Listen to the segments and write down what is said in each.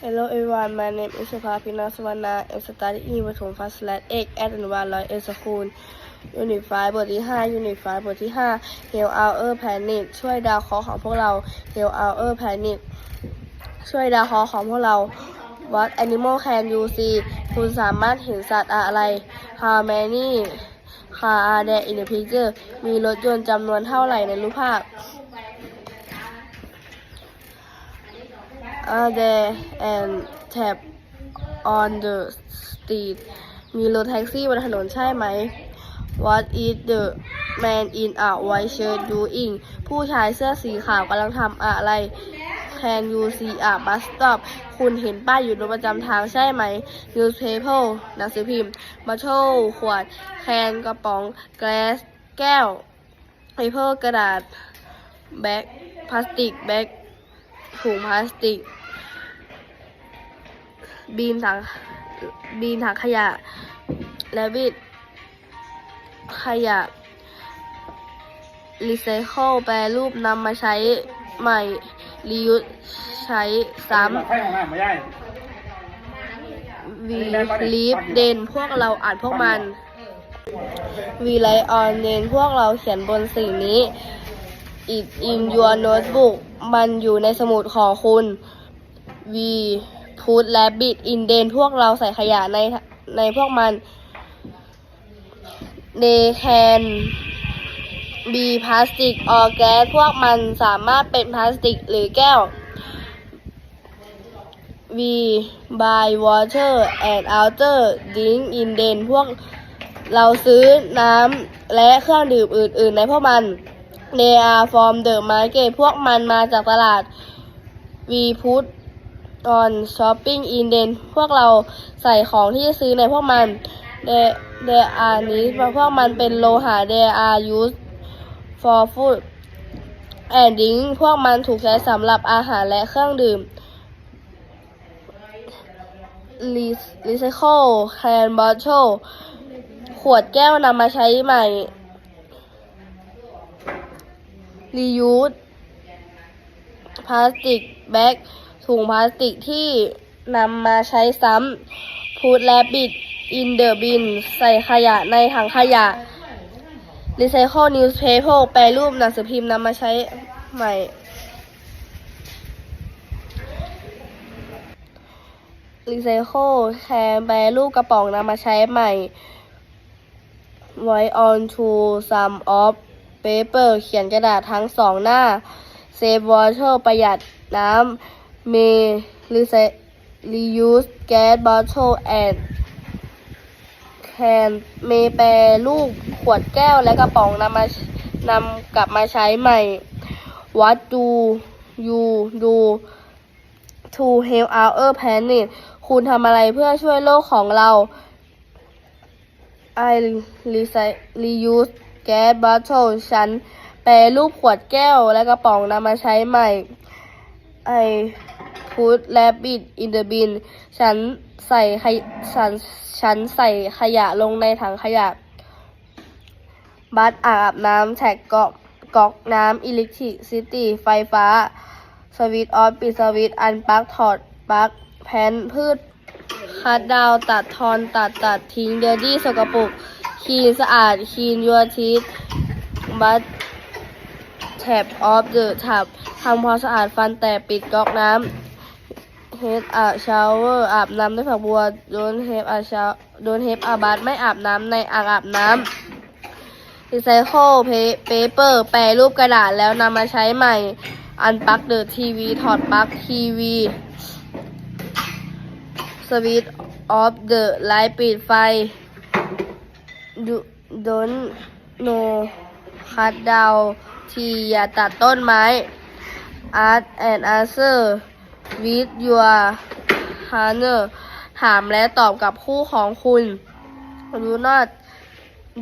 Hello everyone, my name is Sapapina Savanna. I'm studying in Pathom First Slash 8 at Anwar Roy School Unit 5 บทที่ 5 Unit 5 บทที่ 5 Help Our Planet ช่วยดาวเคราะห์ของพวกเรา Help Our Planet ช่วยดาวเคราะห์ของพวกเรา What animal can you see คุณสามารถเห็นสัตว์อะไร How many car are there in the picture มีรถยนต์จำนวนเท่าไหร่ในรูปภาพ Are there and tap on the street มีรถแท็กซี่บนถนนใช่ไหม What is the man in a white shirt doing ผู้ชายเสื้อสีขาวกำลังทำอะไร Can you see a bus stop คุณเห็นป้ายอยู่รถประจำทางใช่ไหม Newspaper หนังสือพิมพ์ Bottle ขวด Can กระป๋อง Glass แก้ว Paper กระดาษ Bag พลาสติก Bag ถุงพลาสติก บีนถังบีนถังขยะ และบิดขยะ รีไซเคิลแปรรูปนำมาใช้ใหม่ รียูสใช้ซ้ำวีลีฟเดนพวกเราอ่านพวกมันวีไลออนเดนพวกเราเขียนบนสิ่งนี้ it in your notebook มันอยู่ในสมุดของคุณ we put rabbit in den พวกเราใส่ขยะในในพวกมัน they can be plastic or gas พวกมันสามารถเป็นพลาสติกหรือแก้ว we buy water and other drink in den พวกเราซื้อน้ำและเครื่องดื่มอื่น ๆ ในพวกมัน they are from the market พวกมันมาจากตลาด we put on shopping in den พวกเราใส่ของที่ซื้อในพวกมัน they they are นี้พวกมันเป็นโลหะ they are used for food and drink พวกมันถูกใช้สำหรับอาหารและเครื่องดื่ม recycle can bottle ขวดแก้วนำมาใช้ใหม่ reuse พลาสติกแบ็ก ถุงพลาสติกที่นำมาใช้ซ้ำ put rabbit in the bin ใส่ขยะในถังขยะ recycle newspaper แปรรูปหนังสือพิมพ์นำมาใช้ใหม่ recycle แคร์แปรรูปกระป๋องนำมาใช้ใหม่ Write on to some of paper เขียนกระดาษทั้งสองหน้า Save water ประหยัดน้ำ May reuse gas bottle and can may แปรรูปขวดแก้วและกระป๋องนำมานำกลับมาใช้ใหม่ What do you do to help our planet คุณทำอะไรเพื่อช่วยโลกของเรา I reuse gas bottle ฉันแปรรูปขวดแก้วและกระป๋องนำมาใช้ใหม่ I put rabbit in the bin ฉันใส่ขยฉันฉันใส่ขยะลงในถังขยะ บัตอาบน้ำแท็กก๊อกก๊อกน้ำอิเล็กทริซิตี้ ไฟฟ้า สวิตช์ออฟปิดสวิตช์อันปลั๊กถอดปลั๊กแพนพืช คัดดาวตัดทอนตัดตัดทิ้งเดอร์ดี้สกปรกคีนสะอาดคีนยัวทีสบัตแท็บออฟเดอะทับทำความสะอาดฟันแต่ปิดก๊อกน้ำ เฮดอาชาวเวอร์อาบน้ำด้วยฝักบัวโดนเฮฟอาชาโดนเฮฟอาบัตไม่อาบน้ำในอ่างอาบน้ำรีไซเคิลเปเปอร์แปรรูปกระดาษแล้วนำมาใช้ใหม่อันปลั๊กเดอทีวีถอดปลั๊กทีวีสวิตออฟเดอะไลท์ปิดไฟดนโนคัดดาวทีอย่าตัดต้นไม้ Art and answer with your partner ถามและตอบกับคู่ของคุณ Do not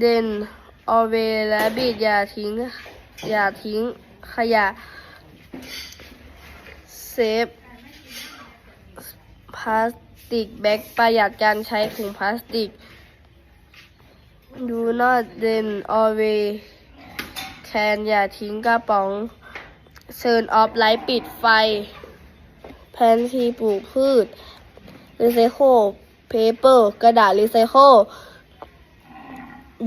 then always rabbit อย่าทิ้ง อย่าทิ้งขยะ Save พลาสติกแบ็กประหยัดการใช้ถุงพลาสติก Do not then always can อย่าทิ้งกระป๋อง Turn off light ปิดไฟ แพนทีปลูกพืชรีไซเคิลเพเปอร์กระดาษรีไซเคิล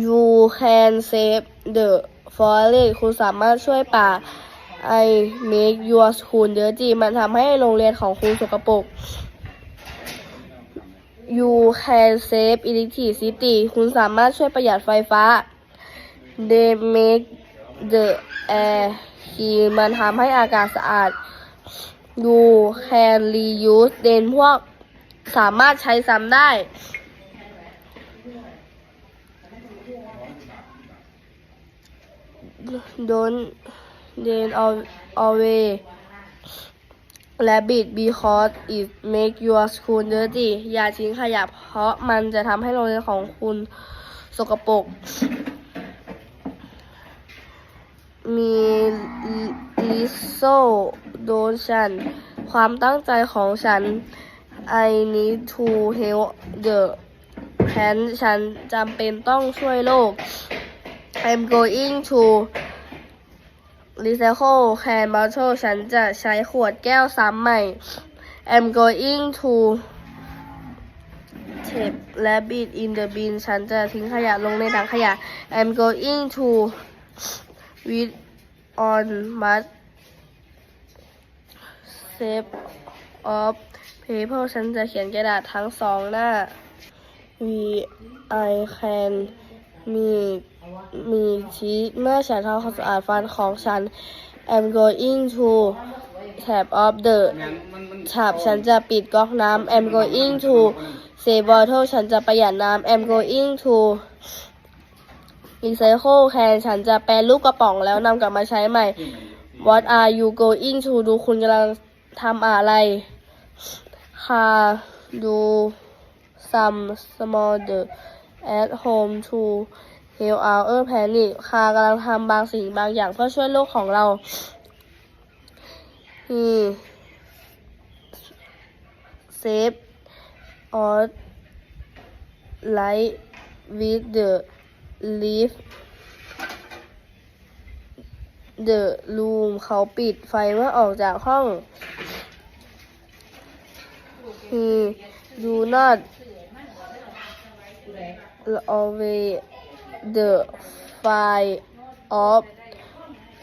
you can save the forest คุณสามารถช่วยป่า I make your school dirty มันทำให้โรงเรียนของคุณสกปรก you can save electricity คุณสามารถช่วยประหยัดไฟฟ้า they make the air clean มันทำให้อากาศสะอาด you can reuse เดนพวกสามารถใช้ซ้ำได้ don't then al- always rabbit because it make your school dirty อย่าทิ้งขยะเพราะมันจะทำให้โรงเรียนของคุณสกปรกมีลิโซ โดชัน ความตั้งใจของฉัน I need to help the plant ฉันจำเป็นต้องช่วยโลก I'm going to recycle can bottle ฉันจะใช้ขวดแก้วซ้ำใหม่ I'm going to take rabbit in the bin ฉันจะทิ้งขยะลงในถังขยะ I'm going to read on must save of paper ฉันจะเขียนกระดาษทั้งสองหน้า We I can มีมีชีสเมื่อฉันทำความสะอาดฟันของฉัน I'm going to tap off the ฉาบฉันจะปิดก๊อกน้ำ I'm going to save water ฉันจะประหยัดน้ำ I'm going to recycle can ฉันจะแปรรูปกระป๋องแล้วนำกลับมาใช้ใหม่ What are you going to ดูคุณกำลัง ทำอะไร Car do some small the at home to help our planet คากำลังทำบางสิ่งบางอย่างเพื่อช่วยโลกของเรา He save or light with the leaf the room เขาปิดไฟเมื่อออกจากห้อง He do not away the fire of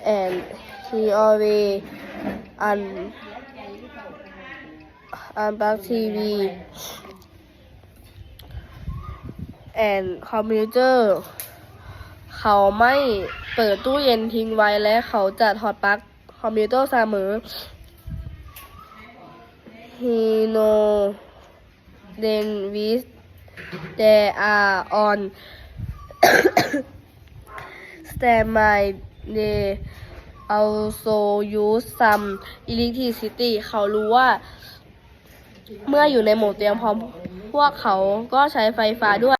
and he always un unplug TV and computer เขาไม่เปิดตู้เย็นทิ้งไว้และเขาจะถอดปลั๊กคอมพิวเตอร์เสมอ He know then with they are on standby they also use some electricity เขารู้ว่า เมื่ออยู่ในโหมดเตรียมพร้อมพวกเขาก็ใช้ไฟฟ้าด้วย